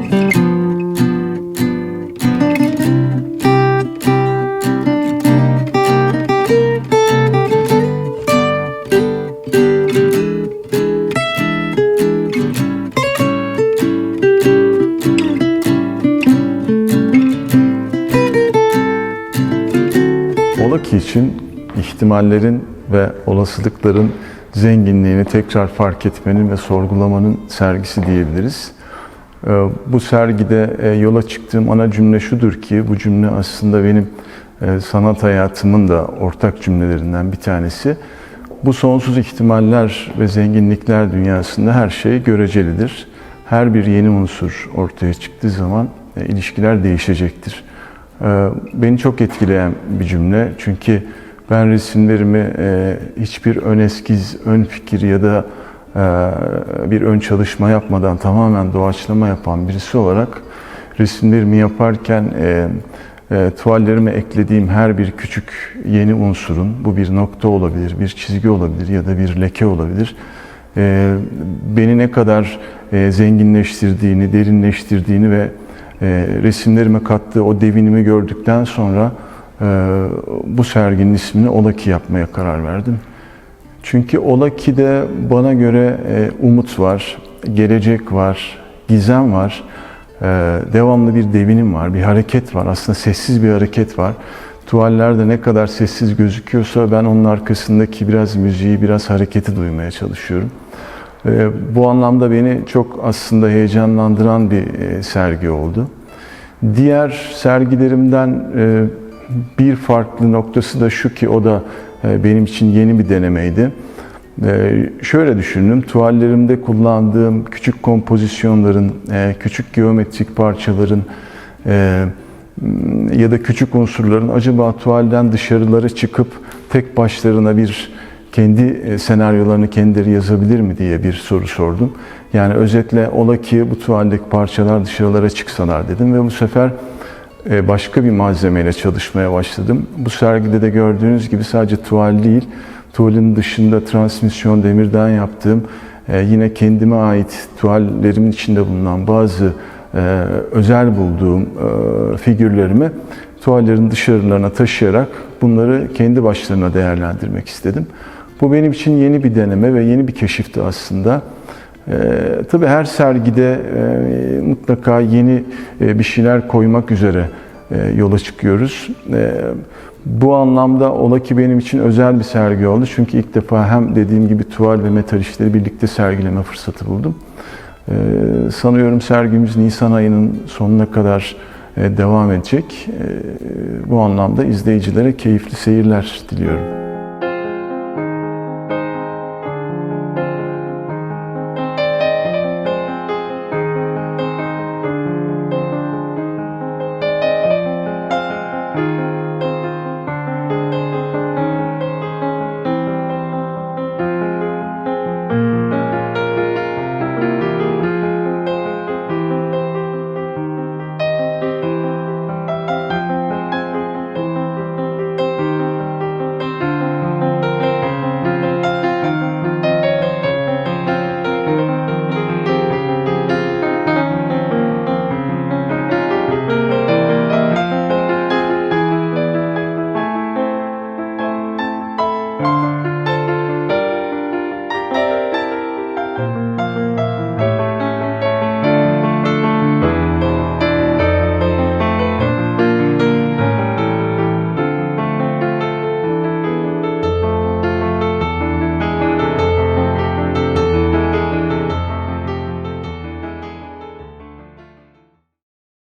Ola için ihtimallerin ve olasılıkların zenginliğini tekrar fark etmenin ve sorgulamanın sergisi diyebiliriz. Ee, Bu sergide e, yola çıktığım ana cümle şudur ki, bu cümle aslında benim e, sanat hayatımın da ortak cümlelerinden bir tanesi. Bu sonsuz ihtimaller ve zenginlikler dünyasında her şey görecelidir. Her bir yeni unsur ortaya çıktığı zaman e, ilişkiler değişecektir. Ee, Beni çok etkileyen bir cümle çünkü ben resimlerimi hiçbir ön eskiz, ön fikir ya da bir ön çalışma yapmadan tamamen doğaçlama yapan birisi olarak resimlerimi yaparken e, e, tuvallerime eklediğim her bir küçük yeni unsurun, bu bir nokta olabilir, bir çizgi olabilir ya da bir leke olabilir, e, beni ne kadar e, zenginleştirdiğini, derinleştirdiğini ve e, resimlerime kattığı o devinimi gördükten sonra e, bu serginin ismini Olaki yapmaya karar verdim. Çünkü Olaki'de bana göre e, umut var, gelecek var, gizem var, e, devamlı bir devinim var, bir hareket var. Aslında sessiz bir hareket var. Tuvallerde ne kadar sessiz gözüküyorsa ben onun arkasındaki biraz müziği, biraz hareketi duymaya çalışıyorum. E, Bu anlamda beni çok aslında heyecanlandıran bir sergi oldu. Diğer sergilerimden bir farklı noktası da şu ki o da e, benim için yeni bir denemeydi. E, Şöyle düşündüm, tuvallerimde kullandığım küçük kompozisyonların, e, küçük geometrik parçaların ya da küçük unsurların acaba tuvalden dışarılara çıkıp tek başlarına bir kendi senaryolarını kendileri yazabilir mi diye bir soru sordum. Yani özetle ola ki bu tuvaldeki parçalar dışarılara çıksalar dedim ve bu sefer başka bir malzemeyle çalışmaya başladım. Bu sergide de gördüğünüz gibi sadece tuval değil, tuvalin dışında transmisyon demirden yaptığım e, yine kendime ait tuvallerimin içinde bulunan bazı e, özel bulduğum figürlerimi tuvallerin dışarılarına taşıyarak bunları kendi başlarına değerlendirmek istedim. Bu benim için yeni bir deneme ve yeni bir keşifti aslında. Ee, tabii her sergide e, mutlaka yeni e, bir şeyler koymak üzere e, yola çıkıyoruz. E, bu anlamda ola ki benim için özel bir sergi oldu. Çünkü ilk defa hem dediğim gibi tuval ve metal işleri birlikte sergileme fırsatı buldum. Sanıyorum sergimiz Nisan ayının sonuna kadar devam edecek. Bu anlamda izleyicilere keyifli seyirler diliyorum.